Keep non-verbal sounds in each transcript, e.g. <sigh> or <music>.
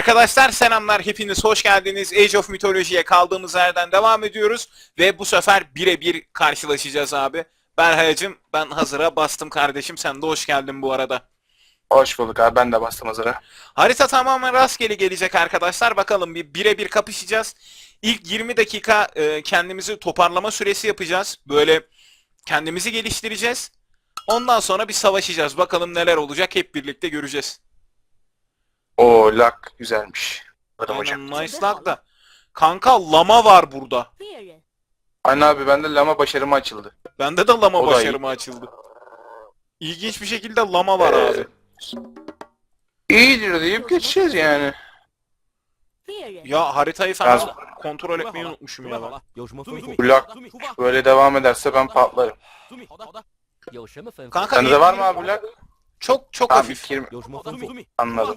Arkadaşlar selamlar hepiniz hoş geldiniz. Age of Mythology'ye kaldığımız yerden devam ediyoruz. Ve bu sefer birebir karşılaşacağız abi. Berhayacım ben hazıra bastım kardeşim sen de hoş geldin bu arada. Hoş bulduk abi ben de bastım hazıra. Harita tamamen rastgele gelecek arkadaşlar. Bakalım bir birebir kapışacağız. İlk 20 dakika e, kendimizi toparlama süresi yapacağız. Böyle kendimizi geliştireceğiz. Ondan sonra bir savaşacağız. Bakalım neler olacak hep birlikte göreceğiz. O lak güzelmiş. Adam hocam. Aynen nice luck da. Kanka lama var burada. 猎人， Aynen abi bende lama başarımı açıldı. Bende de lama O da iyi. başarımı açıldı. İlginç bir şekilde lama var Ee, abi. İyidir deyip geçeceğiz yani. 猎人， Ya haritayı falan Yaz- kontrol etmeyi unutmuşum 准备 ya 好 ben. 了，有什么吩咐？ Bu lak 遵命出发， böyle devam ederse ben patlarım. 遵命，好的，好的，有什么吩咐？ Kanka Sende de var mı abi bu lak? çok çok Abi hafif. 20 有什么好的，遵命，遵吩咐？命， anladım.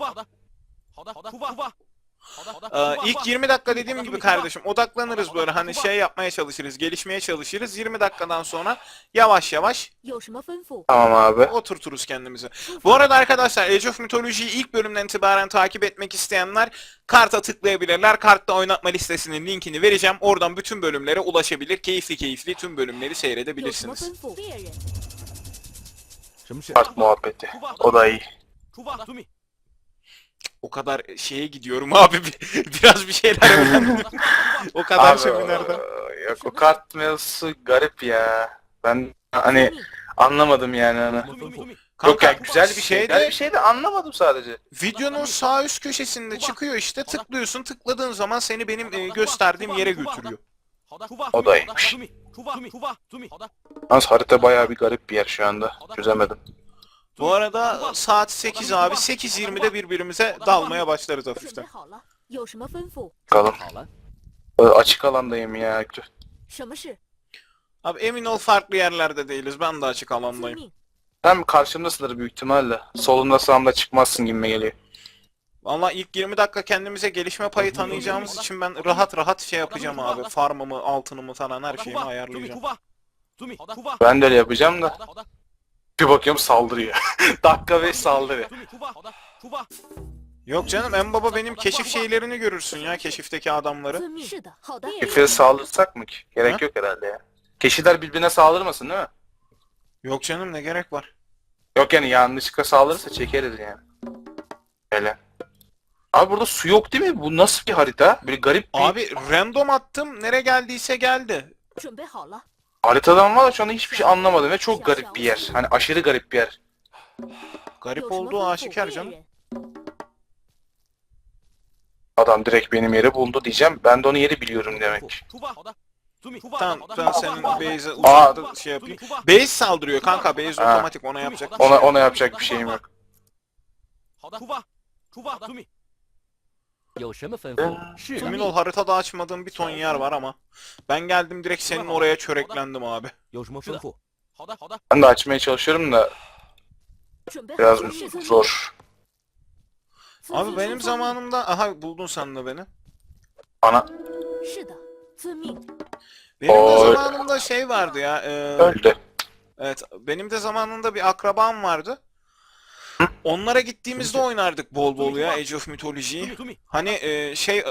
ee, ilk 20 dakika dediğim gibi kardeşim odaklanırız böyle hani şey yapmaya çalışırız, gelişmeye çalışırız. 20 dakikadan sonra yavaş yavaş Tamam abi. oturturuz kendimizi. Bu arada arkadaşlar Age of Mythology'yi ilk bölümden itibaren takip etmek isteyenler karta tıklayabilirler. Kartta oynatma listesinin linkini vereceğim. Oradan bütün bölümlere ulaşabilir. Keyifli keyifli tüm bölümleri seyredebilirsiniz. Kart muhabbeti. O da iyi o kadar e, şeye gidiyorum <laughs> abi biraz bir şeyler o kadar abi, şöminerde. Yok o kart mevzusu garip ya. Ben hani anlamadım yani. Hani. Yok yani güzel bir şey, şey de, bir şey de anlamadım sadece. Videonun sağ üst köşesinde çıkıyor işte tıklıyorsun tıkladığın zaman seni benim e, gösterdiğim yere götürüyor. O da iyiymiş. Yalnız harita bayağı bir garip bir yer şu anda. Çözemedim. Bu arada saat 8 abi. 8.20'de birbirimize dalmaya başlarız hafiften. Bakalım. Açık alandayım ya. Abi emin ol farklı yerlerde değiliz. Ben de açık alandayım. Hem karşımdasındır büyük ihtimalle. Solunda sağımda çıkmazsın gibi geliyor. Valla ilk 20 dakika kendimize gelişme payı tanıyacağımız için ben rahat rahat şey yapacağım abi. Farmımı, altınımı falan her şeyimi ayarlayacağım. Ben de öyle yapacağım da. 的，好的， Bir bakıyorum saldırıyor. <laughs> Dakika 5 saldırı. 遵命，出发，好的，出发。 Yok canım en baba benim keşif şeylerini görürsün ya keşifteki adamları. 遵命。是的，好的。猎 Kefi'ye 人， saldırsak mı ki? Gerek Ha? yok herhalde ya. Keşiler birbirine saldırmasın değil mi? Yok canım ne gerek var. Yok yani yanlışlıkla saldırırsa çekeriz yani. Öyle. Abi burada su yok değil mi? Bu nasıl bir harita? Böyle garip bir Abi random attım nereye geldiyse geldi. 准备好了， Haritadan var da şu anda hiçbir şey anlamadım ve çok garip bir yer. Hani aşırı garip bir yer. Garip olduğu aşikar canım. Adam direkt benim yeri buldu diyeceğim. Ben de onun yeri biliyorum demek. Tamam ben senin base'e uzakta şey yapayım. Base saldırıyor kanka base Ha. otomatik ona yapacak. Ona ona yapacak bir şeyim yok. Ee, Emin ol haritada açmadığım bir ton yer var ama. Ben geldim direkt senin oraya çöreklendim abi. Ben de açmaya çalışıyorum da biraz zor. Abi benim zamanımda aha buldun sen de beni. Ana. Benim de zamanımda şey vardı ya. E... Öldü. Evet benim de zamanında bir akrabam vardı. Onlara gittiğimizde oynardık bol bol ya Age of Mythology'yi. Hani e, şey e,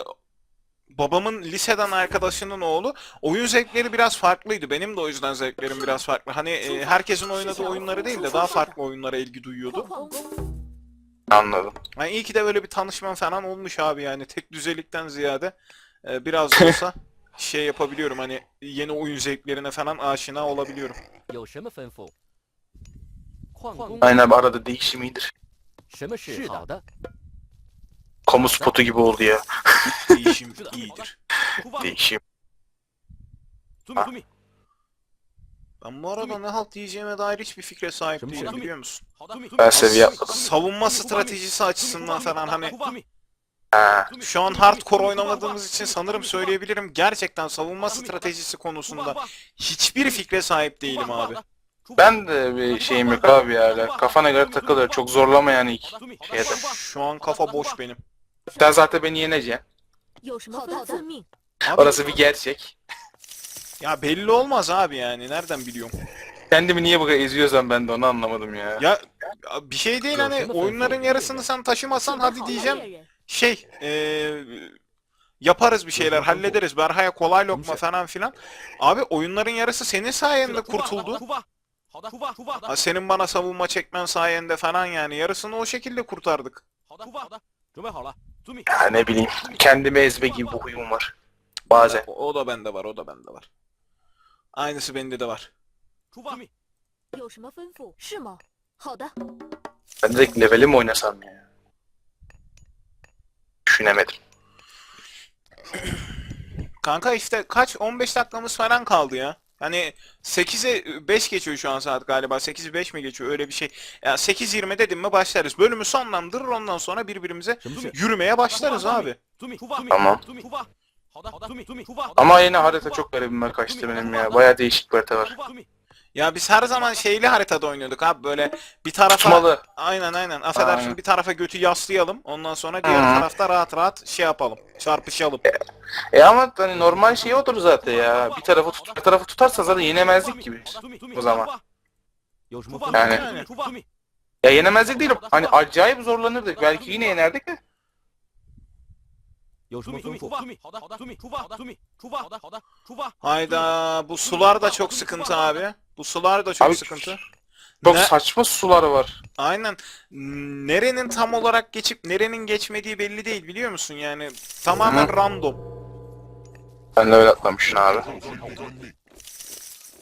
babamın liseden arkadaşının oğlu oyun zevkleri biraz farklıydı. Benim de o yüzden zevklerim biraz farklı. Hani e, herkesin oynadığı oyunları değil de daha farklı oyunlara ilgi duyuyordu. Anladım. Yani iyi ki de böyle bir tanışma falan olmuş abi yani tek düzelikten ziyade e, biraz olsa <laughs> şey yapabiliyorum hani yeni oyun zevklerine falan aşina olabiliyorum. 有什么吩咐？矿工， Aynen abi arada değişim iyidir. 什么事？好的， Kamu spotu gibi oldu ya. <laughs> Değişim <laughs> iyidir. 出发， Değişim. 遵命，遵命。 Ben bu arada ne halt diyeceğime dair hiçbir fikre sahip Şimdi değilim şimdi- biliyor musun? 好的，遵命。 Ben seviye atladım. Savunma stratejisi açısından falan hani 出发。 Ha. şu an hardcore oynamadığımız için sanırım söyleyebilirim gerçekten savunma stratejisi konusunda hiçbir fikre sahip değilim abi. Ben de bir şeyim yok abi ya. Kafana göre takılır. Çok zorlama yani ilk şeyde. Şu an kafa boş benim. Sen zaten beni yeneceksin. Orası bir gerçek. Ya belli olmaz abi yani. Nereden biliyorum? Kendimi niye bu kadar eziyorsan ben de onu anlamadım ya. Ya ya bir şey değil hani oyunların yarısını sen taşımasan hadi diyeceğim. Şey eee yaparız bir şeyler hallederiz. Berha'ya kolay lokma falan filan. Abi oyunların yarısı senin sayende kurtuldu. 出发，好的，出发，出发，好 Ha, 的， Senin bana savunma çekmen sayende falan yani yarısını o şekilde kurtardık. 好的，出发，好的，准备好了，遵命。 Ya ne bileyim. Kendimi ezme gibi bir huyum var. Bazen. O, o da bende var, o da bende var. Aynısı bende de var. 出发，遵命。有什么吩咐？是吗？好的， Ben direkt leveli mi oynasam ya? Düşünemedim. Kanka işte kaç 15 dakikamız falan kaldı ya. Hani 8'e 5 geçiyor şu an saat galiba. 8 5 mi geçiyor öyle bir şey. Ya 8 20 dedim mi başlarız. Bölümü sonlandırır ondan sonra birbirimize yürümeye başlarız abi. Tamam. Ama yine harita çok garibime kaçtı benim ya. Baya değişik harita var. Ya biz her zaman şeyli haritada oynuyorduk abi böyle bir tarafa Tutmalı. aynen aynen affedersin Aynen. bir tarafa götü yaslayalım ondan sonra diğer Hı. tarafta rahat rahat şey yapalım çarpışalım. E ama hani normal şey odur zaten ya. Bir tarafı tut, bir tarafı tutarsan zaten yenemezlik gibi. o zaman. Yani. Ya yenemezlik değil. Hani acayip zorlanırdık. Belki yine yenerdik de. Hayda bu sular da çok sıkıntı abi. Bu sular da çok Abi, sıkıntı. Çok Ne- saçma sular var. Aynen. Nerenin tam olarak geçip nerenin geçmediği belli değil biliyor musun? Yani tamamen Hı. random. Ben de öyle atlamışsın abi.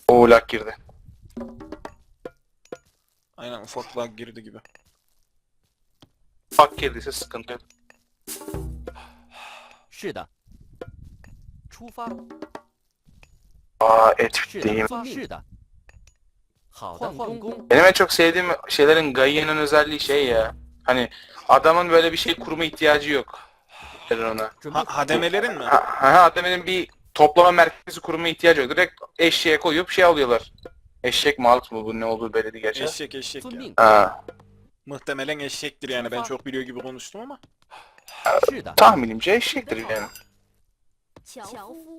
Oo lak girdi. Aynen ufak lag girdi gibi. Fak girdiyse sıkıntı yok. 是的。出发， Aa et 是 bittiyim. 的，是的。 好的，换工。 Benim en çok sevdiğim şeylerin Gaia'nın özelliği şey ya. Hani adamın böyle bir şey kurma ihtiyacı yok. Denir ona. 准备 Ha, hademelerin mi? Ha, ha, adamın bir toplama merkezi kurma ihtiyacı yok. Direkt eşeğe koyup şey alıyorlar. Eşek mi alt mı bu ne olduğu belli değil gerçi. Eşek eşek 遵 ya. 命。 Ha, Muhtemelen eşektir yani ben çok biliyor gibi konuştum ama. 是的。 tahminimce eşektir yani. 樵夫，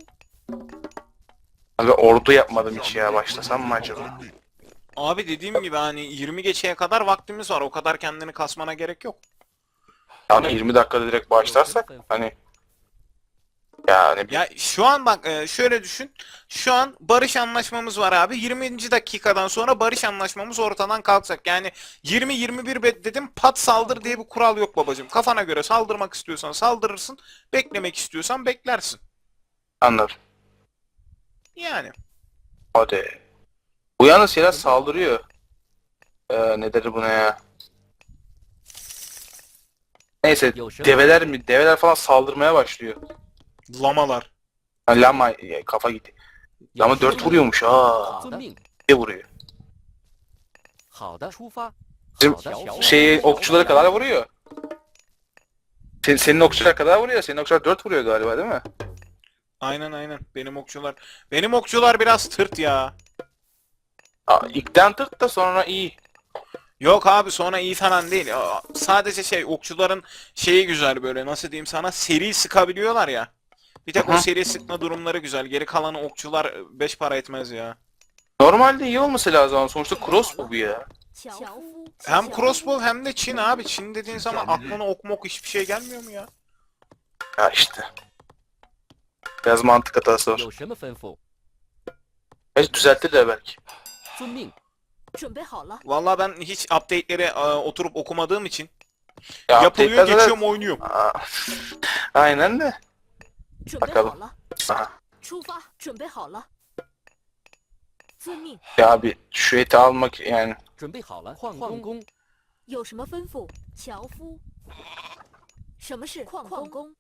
Abi ordu yapmadım hiç ya başlasam mı acaba? Abi dediğim gibi hani 20 geçeye kadar vaktimiz var. O kadar kendini kasmana gerek yok. Yani 20 dakikada direkt başlarsak hani yani Ya şu an bak e, şöyle düşün. Şu an barış anlaşmamız var abi. 20. dakikadan sonra barış anlaşmamız ortadan kalkacak. Yani 20-21 be- dedim pat saldır diye bir kural yok babacım. Kafana göre saldırmak istiyorsan saldırırsın. Beklemek istiyorsan beklersin. anladım. Yani. Hadi. Bu yalnız şeyler saldırıyor. Ee, ne dedi buna ya? Neyse 有什么？ develer mi? Develer falan saldırmaya başlıyor. Lamalar. Ha, lama ya, kafa gitti. 有 Lama 什么 4 vuruyormuş ha. 遵命。 Bir vuruyor. 好的，出发。 Bizim 好的， şeyi okçuları kadar vuruyor. Sen, senin okçular kadar vuruyor. Senin okçular 4 vuruyor galiba değil mi? Aynen aynen. Benim okçular. Benim okçular biraz tırt ya. Aa, ilkten tırt da sonra iyi. Yok abi sonra iyi falan değil. Aa, Sadece şey okçuların şeyi güzel böyle nasıl diyeyim sana seri sıkabiliyorlar ya. Bir tek Hı o hı. seri sıkma durumları güzel. Geri kalanı okçular 5 para etmez ya. Normalde iyi olması lazım ama sonuçta crossbow bu ya. 樵夫， Hem crossbow hem de Çin abi. Çin dediğin zaman aklına ok mok hiçbir şey gelmiyor mu ya? Ya işte. Biraz mantık hatası var. 有什么吩咐？ Belki düzelttiler belki. 遵命。准备好了， Vallahi ben hiç update'leri e, oturup okumadığım için Ya yapılıyor update'ler zaten- geçiyorum oynuyorum. Aa, Aynen de. 准备 Bakalım. 好了， Aha. 出发，准备好了，遵命。 Ya abi şu eti almak yani 准备好了，换换工。有什么吩咐？樵夫，什么是矿工？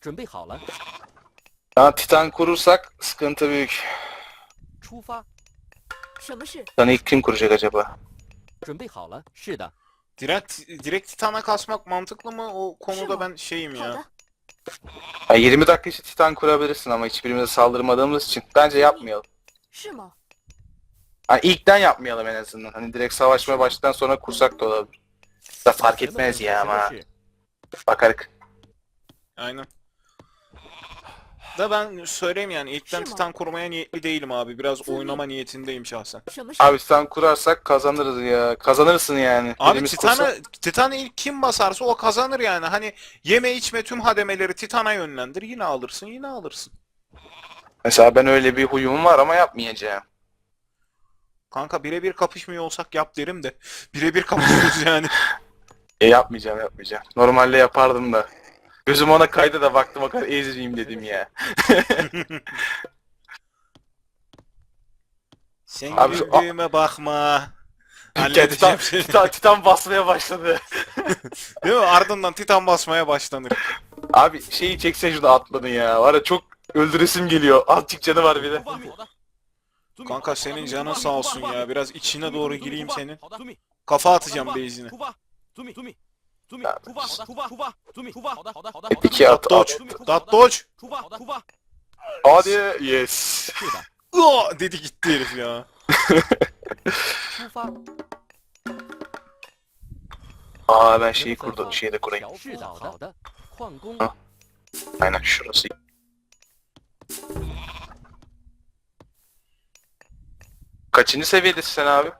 准备好了， ya titan kurursak sıkıntı büyük. 出发。什么是 Titan'ı ilk kim kuracak acaba? 准备好了，是的。 Direkt direkt Titan'a kasmak mantıklı mı? O konuda Şu mu? ben şeyim 好 ya. 的， Ya 20 dakika içinde titan kurabilirsin ama hiçbirimize saldırmadığımız için. Bence yapmayalım. 是吗？ Hani ilkten yapmayalım en azından. Hani direkt savaşmaya başladıktan sonra kursak da olabilir. Da fark 什么 etmez 吩咐 ya 什么 ama. 事 Bakarık. Aynen. Da ben söyleyeyim yani ilkten titan korumaya niyetli değilim abi. Biraz oynama niyetindeyim şahsen. Abi sen kurarsak kazanırız ya. Kazanırsın yani. Abi Elimiz Titan'ı kursa... Titan'ı ilk kim basarsa o kazanır yani. Hani yeme içme tüm hademeleri Titan'a yönlendir. Yine alırsın yine alırsın. Mesela ben öyle bir huyum var ama yapmayacağım. Kanka birebir kapışmıyor olsak yap derim de. Birebir kapışıyoruz yani. <laughs> e yapmayacağım yapmayacağım. Normalde yapardım da. Gözüm ona kaydı da baktım o kadar ezileyim dedim ya. Sen Abi, Abi, şu- bakma. Halledeceğim titan, titan, titan basmaya başladı. Değil mi? Ardından titan basmaya başlanır. Abi şeyi çeksen şunu atladın ya. Var ya çok öldüresim geliyor. Azıcık canı var bir de. Kanka senin canın sağ olsun ya. Biraz içine doğru gireyim senin. Kafa atacağım base'ine. 出发，朱米，朱米，朱米， Ya, 出发，好的，出发，出发，朱米，出发，好的，好的，好的， İki at at. Dodge. Dat dodge. 出发，好的，出发， Hadi yes. 是的， <laughs> Uaa! dedi gitti herif ya. 出发。 Aa ben şeyi kurdum. Şeyi de kurayım. 是的，好的。矿工 Ha. Aynen şurası. Kaçıncı seviyedesin sen abi?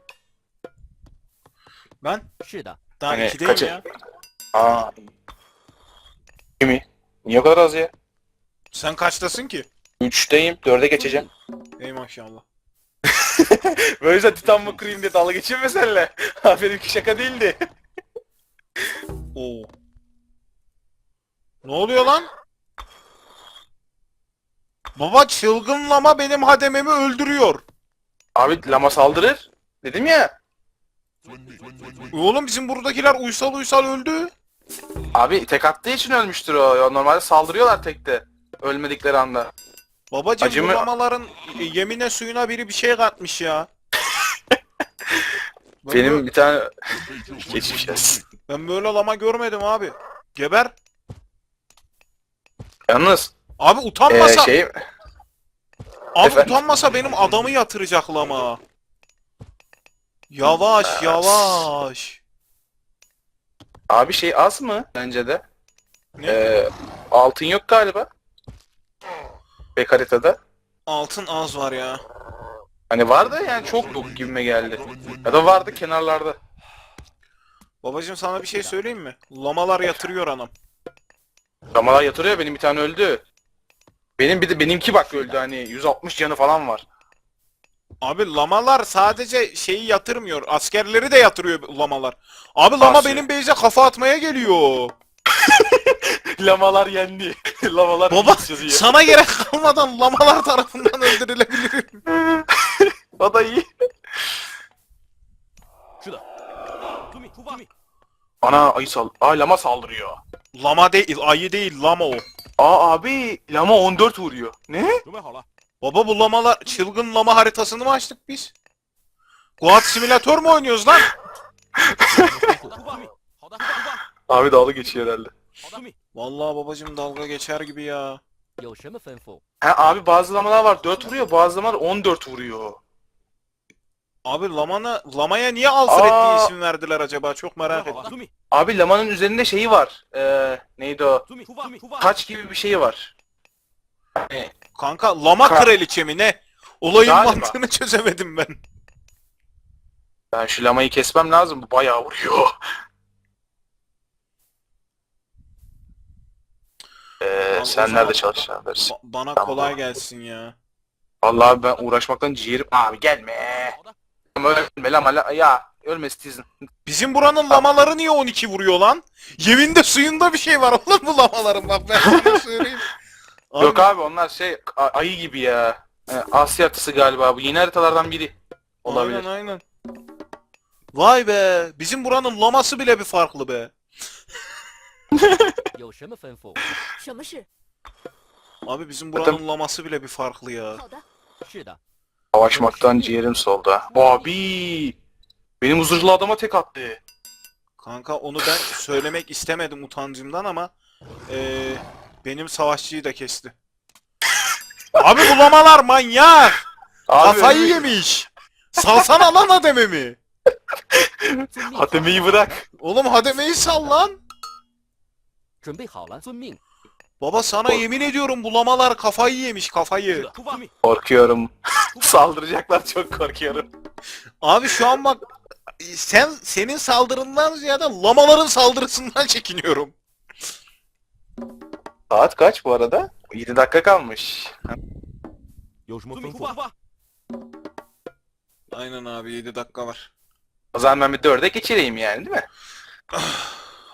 Ben 是的， daha Hani ikideyim kaç- ya. Aa. Kimi? Niye o kadar az ya? Sen kaçtasın ki? Üçteyim. Dörde geçeceğim. Ey maşallah. <laughs> Böyle yüzden Titan mı kurayım diye dalga geçeyim mi seninle? <laughs> Ha benimki şaka değildi. <laughs> Oo. Ne oluyor lan? Baba çılgınlama benim hadememi öldürüyor. Abi lama saldırır. Dedim ya. Oğlum bizim buradakiler uysal uysal öldü. Abi tek attığı için ölmüştür o. Ya Normalde saldırıyorlar tekte. Ölmedikleri anda. Babacım Acımı- bu e, yemine suyuna biri bir şey katmış ya. <laughs> Ben Benim böyle, bir tane... <laughs> Geçmiş olsun. ben böyle lama görmedim abi. Geber. Yalnız Abi ee, utanmasa, şey... abi efendim? utanmasa benim adamı yatıracak lama. Yavaş yavaş. Abi şey az mı bence de? Ne? Ee, altın yok galiba. Bek haritada. Altın az var ya. Hani vardı yani çok yok gibime geldi. Ya da vardı kenarlarda. Babacım sana bir şey söyleyeyim mi? Lamalar yatırıyor anam. Ramalar yatırıyor benim bir tane öldü. Benim bir de benimki bak öldü hani 160 canı falan var. Abi lamalar sadece şeyi yatırmıyor. Askerleri de yatırıyor lamalar. Abi lama Asi. benim beyze kafa atmaya geliyor. <laughs> lamalar yendi. <laughs> lamalar Baba sana gerek kalmadan lamalar tarafından öldürülebilirim. <laughs> o da iyi. Şurada. Ana ayı sal. Aa lama saldırıyor. Lama değil, ayı değil, lama o. Aa abi lama 14 vuruyor. Ne? Baba bu lamalar çılgın lama haritasını mı açtık biz? Guat simülatör mü oynuyoruz lan? Abi dalga geçiyor herhalde. Vallahi babacım dalga geçer gibi ya. Ha abi bazı lamalar var 4 vuruyor bazı lamalar 14 vuruyor. Abi lamana, lamaya niye Alfred Aa. diye isim verdiler acaba? Çok merak ettim. Abi lamanın üzerinde şeyi var. Ee, neydi o? Taç gibi bir şey var. Hani Kanka lama Ka- kraliçe mi ne? Olayın Galiba. mantığını çözemedim ben. ben şu lamayı kesmem lazım bu bayağı vuruyor. Ee, o sen zaman- nerede çalışacaksın dersin? Ba- bana Tamam. kolay gelsin ya. Vallahi ben uğraşmaktan ciğerim... Abi gelme. Ama Ölme lama la... Ya ölme Stizin. Bizim buranın lamaları niye 12 vuruyor lan? Yeminde suyunda bir şey var oğlum bu lamaların bak ben sana söyleyeyim. Yok abi onlar şey a- ayı gibi ya. Ee, Asya haritası galiba bu yeni haritalardan biri. Olabilir. Aynen aynen. Vay be bizim buranın laması bile bir farklı be. 有什么吩咐？什么事？ Abi bizim buranın laması bile bir farklı ya. 好的，是的， Savaşmaktan ciğerim soldu. ha. Abi. Benim huzurlu adama tek attı. Kanka onu ben söylemek istemedim utancımdan ama eee, benim savaşçıyı da kesti. <laughs> Abi bulamalar manyak. Abi, Kafayı abi. yemiş. Salsana lan Hadememi. <laughs> Hademeyi bırak. Oğlum Hademeyi sal lan. Baba sana Kork yemin ediyorum bulamalar kafayı yemiş kafayı. Korkuyorum. <laughs> Saldıracaklar çok korkuyorum. Abi şu an bak sen senin saldırından ziyade lamaların saldırısından çekiniyorum. Saat kaç bu arada? 7 dakika kalmış. 有什么 准备 吩 出 咐？ 发。 Aynen abi 7 dakika var. O zaman ben bir 4'e geçireyim yani değil mi? <sighs>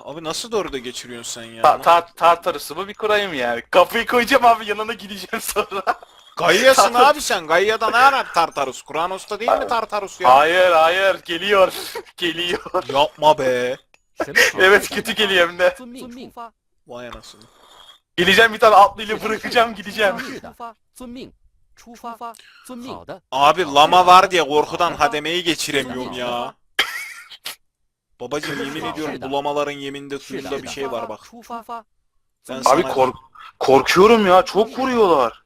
Abi nasıl doğru da geçiriyorsun sen ya? Ta tar tartarısımı bir kurayım yani. Kapıyı koyacağım abi yanına gideceğim sonra. Gayyasın <laughs> abi sen. Gayya'da ne arar Tartarus? Kur'anos'ta değil mi Tartarus ya? hayır hayır geliyor. <laughs> geliyor. Yapma be. <laughs> 神秘好 Evet kötü geliyor hem de. 遵命出发。 Vay anasını. Geleceğim bir tane atlıyla bırakacağım gideceğim. Abi lama var diye korkudan hademeyi geçiremiyorum ya. Babacım yemin ediyorum bu lamaların yeminde suyunda bir şey var bak. Ben Abi sana- kork korkuyorum ya. Çok vuruyorlar.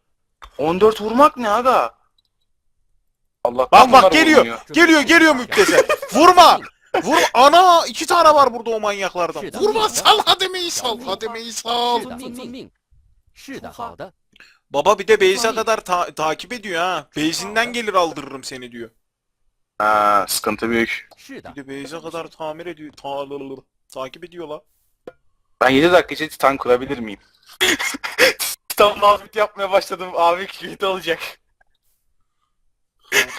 14 vurmak ne aga? Allah Bak bak geliyor. Geliyor geliyor müptezel. Vurma. Vur ana iki tane var burada o manyaklardan. Vurma sal hademeyi sal hademeyi sal. Baba bir de Beyza kadar ta takip ediyor ha. Beyzinden gelir aldırırım seni diyor. Ha, sıkıntı büyük. Bir de Beyza kadar tamir ediyor. Ta takip ediyor la. Ben 7 dakika içinde titan kurabilir miyim? <laughs> titan muhabbet yapmaya başladım. Abi kilit alacak.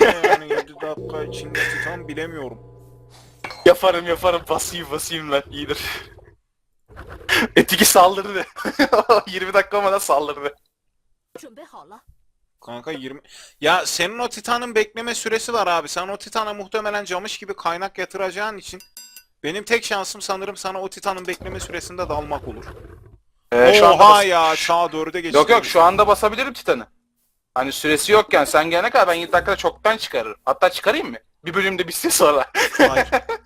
yani 7 dakika içinde titan bilemiyorum. Yaparım yaparım basayım basayım lan iyidir. <laughs> Etiki saldırdı. <laughs> 20 dakika olmadan saldırdı. Kanka 20... Ya senin o Titan'ın bekleme süresi var abi. Sen o Titan'a muhtemelen camış gibi kaynak yatıracağın için... Benim tek şansım sanırım sana o Titan'ın bekleme süresinde dalmak olur. Ee, Oha şu anda bas- ya çağ 4'e geçti. Yok yok şu anda basabilirim Titan'ı. Hani süresi yokken sen gelene kadar ben 7 dakikada çoktan çıkarırım. Hatta çıkarayım mı? Bir bölümde bitsin sonra. Hayır. <laughs>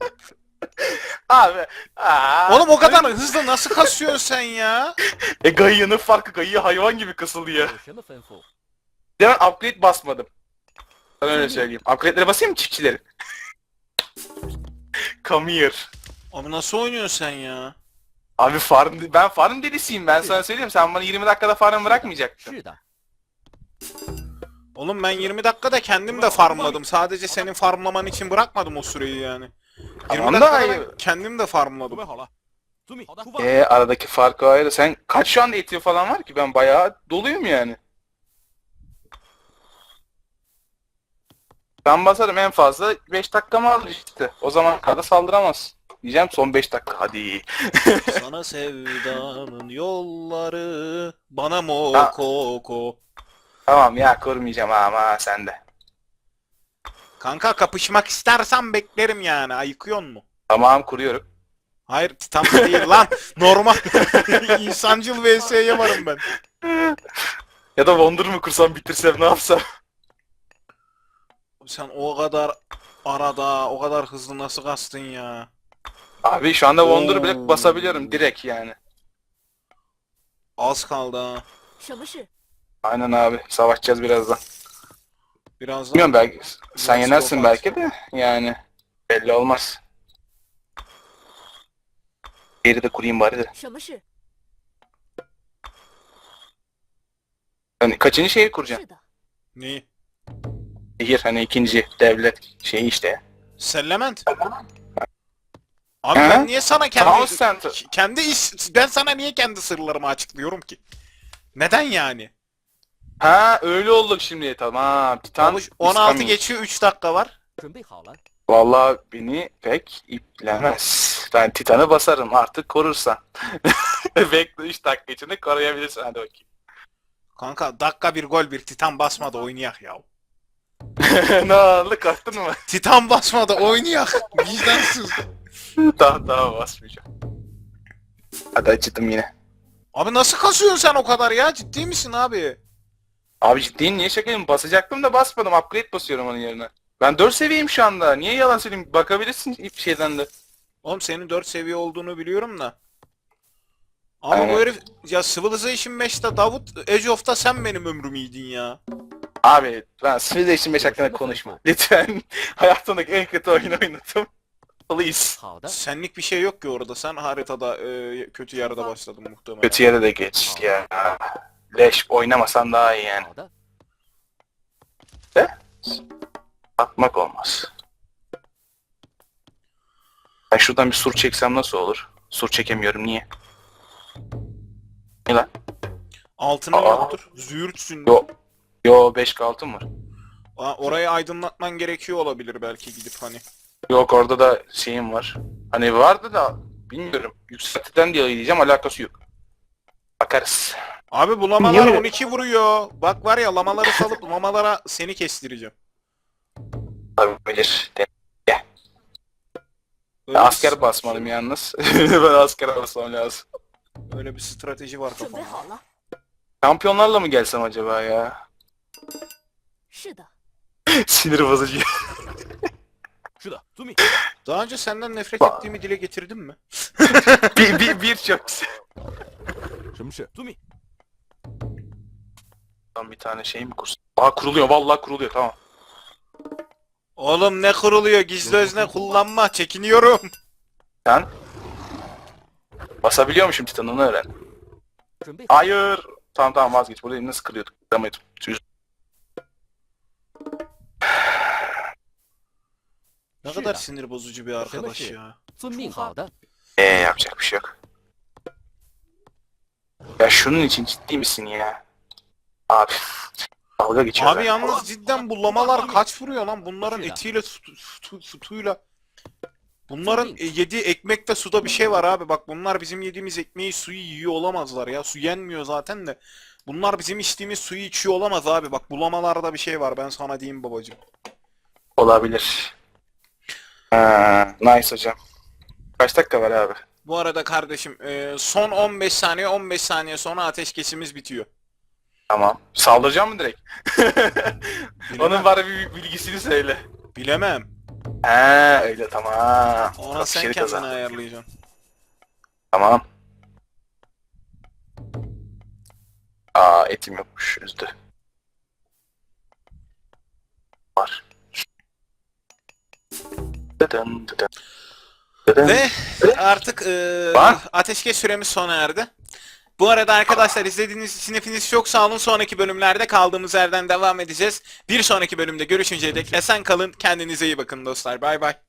Abi. Aa, Oğlum o kadar hızlı nasıl kasıyorsun sen ya? E gayının farkı gayı hayvan gibi kısılıyor. Ben upgrade basmadım. Sana öyle söyleyeyim. Upgrade'lere basayım mı çiftçilerin? <laughs> Come here. Abi nasıl oynuyorsun sen ya? Abi farm ben farm delisiyim ben sana söyleyeyim sen bana 20 dakikada farm bırakmayacaktın. Oğlum ben 20 dakikada kendim de farmladım. Sadece senin farmlaman için bırakmadım o süreyi yani. Tamam da kendim de farmladım. Eee aradaki farkı ayrı. Sen kaç şu anda itiyor falan var ki ben bayağı doluyum yani. Ben basarım en fazla 5 dakikamı alır işte. O zaman kada saldıramaz. Diyeceğim son 5 dakika hadi. <laughs> Sana sevdanın yolları bana mokoko. tamam ya kurmayacağım ama sen de. Kanka kapışmak istersen beklerim yani. Ayıkıyor mu? Tamam kuruyorum. Hayır tam değil lan. Normal. <laughs> İnsancıl VS'ye varım ben. Ya da Wonder mı kursam bitirsem ne yapsam? Sen o kadar arada o kadar hızlı nasıl kastın ya? Abi şu anda Wonder bile basabiliyorum direkt yani. Az kaldı ha. Aynen abi savaşacağız birazdan. Birazdan. Bilmiyorum belki sen Biraz yenersin korkak. belki de yani belli olmaz. Geri de kurayım bari de. 什么事？ Hani kaçıncı şeyi kuracaksın? 是的， Neyi? Şehir hani ikinci devlet şeyi işte. Sellement. Abi He? ben niye sana kendi Chaos Center. kendi iş ben sana niye kendi sırlarımı açıklıyorum ki? Neden yani? Ha öyle olduk şimdi tamam. Titan 16 geçiyor 3 dakika var. Vallahi beni pek iplemez. Ben Titan'ı basarım artık korursa. <laughs> Bekle 3 dakika içinde koruyabilirsin hadi bakayım. Kanka dakika bir gol bir titan basmadı oynayak ya. <laughs> ne oldu kalktın mı? Titan basmadı oynayak. Vicdansız. daha daha basmayacağım. Hadi acıdım yine. Abi nasıl kasıyorsun sen o kadar ya? Ciddi misin abi? Abi ciddiyim niye şakayım? Basacaktım da basmadım. Upgrade basıyorum onun yerine. Ben 4 seviyeyim şu anda. Niye yalan söyleyeyim? Bakabilirsin bir şeyden de. Oğlum senin 4 seviye olduğunu biliyorum da. Ama Aynen. bu herif ya Civilization 5'te Davut Age of'ta sen benim ömrüm iyiydin ya. Abi ben Civilization 5 hakkında konuşma. <laughs> Lütfen. Hayatımdaki en kötü oyunu oynadım. please. Senlik bir şey yok ki orada. Sen haritada e, kötü yerde başladın muhtemelen. Kötü yere de geç ya. Leş oynamasan daha iyi yani. 好的，Atmak olmaz. Ben şuradan bir sur çeksem nasıl olur? Sur çekemiyorum niye? Ne lan? Altının Aa. yoktur. Züğürtsün. Yo. Yo 5 altın var. Aa, Orayı aydınlatman gerekiyor olabilir belki gidip hani. Yok orada da şeyim var. Hani vardı da bilmiyorum. Yükseltiden diye diyeceğim alakası yok. Bakarız. Abi bu lamalar Niye? 12 vuruyor. Bak var ya lamaları salıp lamalara <laughs> seni kestireceğim. Olabilir. De- Öyle Ben bir- asker basmalıyım yalnız. <laughs> ben asker basmam lazım. Öyle bir strateji var 准备 kafamda. 好了。 Şampiyonlarla mı gelsem acaba ya? 是的， Sinir bozucu. <laughs> 是的，遵命。 Daha önce senden nefret Ba- ettiğimi dile getirdim mi? bir, bir, bir çok. 什么事？遵命。 Tam bir tane şey mi kursun? Aa kuruluyor vallahi kuruluyor tamam. Oğlum ne kuruluyor? Gizli özne kullanma. Çekiniyorum. Sen? basabiliyor Basabiliyormuşum titanını öğren. Hayır. Tamam tamam vazgeç. Burada nasıl kırıyorduk? Kıramaydım. Ne kadar sinir bozucu bir arkadaş ya. Eee yapacak bir şey yok. Ya şunun için ciddi misin ya? Abi. Dalga geçiyor. Abi yalnız cidden bu lamalar kaç vuruyor lan? Bunların etiyle su- sütuyla. Bunların e, yediği ekmekte suda bir şey var abi. Bak bunlar bizim yediğimiz ekmeği suyu yiyor olamazlar ya. Su yenmiyor zaten de. Bunlar bizim içtiğimiz suyu içiyor olamaz abi. Bak bulamalarda bir şey var ben sana diyeyim babacım. Olabilir. Ha, nice hocam. Kaç dakika var abi? Bu arada kardeşim e, son 15 saniye 15 saniye sonra ateşkesimiz bitiyor. Tamam. Saldıracağım mı direkt? <laughs> Onun bana bir bilgisini söyle. Bilemem. He öyle tamam. Ona sen kendine kazan. ayarlayacaksın. Tamam. Aa etim yokmuş üzdü. Var. Dıdın dıdın. Dıdın. Ve artık e, ateşkes süremiz sona erdi. Bu arada arkadaşlar izlediğiniz için hepiniz çok sağ olun. Sonraki bölümlerde kaldığımız yerden devam edeceğiz. Bir sonraki bölümde görüşünceye dek esen kalın. Kendinize iyi bakın dostlar. Bay bay.